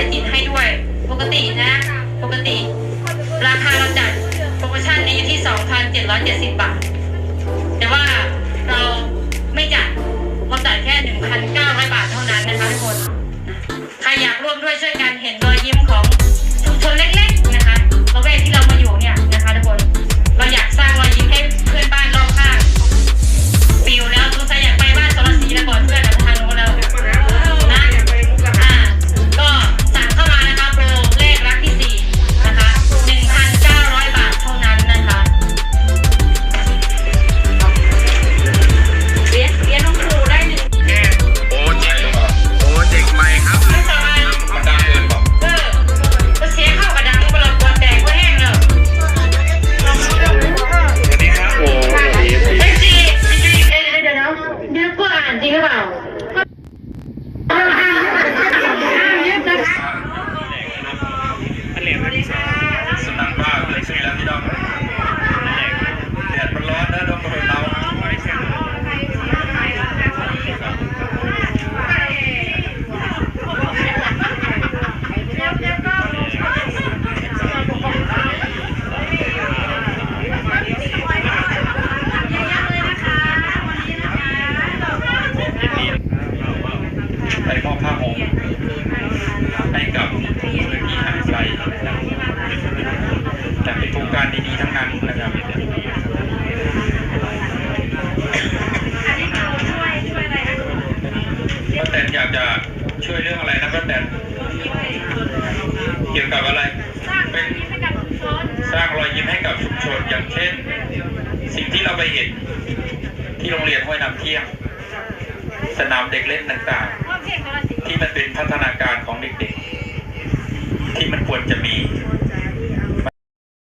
จะติดให้ด้วย ปกตินะ ปกติ ราคาเราจัดโปรโมชั่นนี้อยู่ที่ 2,770 บาท श्रीलंका นอยากจะช่วยเรื่องอะไรนะป้าแตนเกี่ยวกับอะไร เป็นสร้างรอยยิ้มให้กับชุมชนอย่างเช่น สิ่งที่เราไปเห็น ที่โรงเรียนห้วยน้ำเที่ยง สนามเด็กเล่นต่างๆ ที่มันเป็นพัฒนาการของเ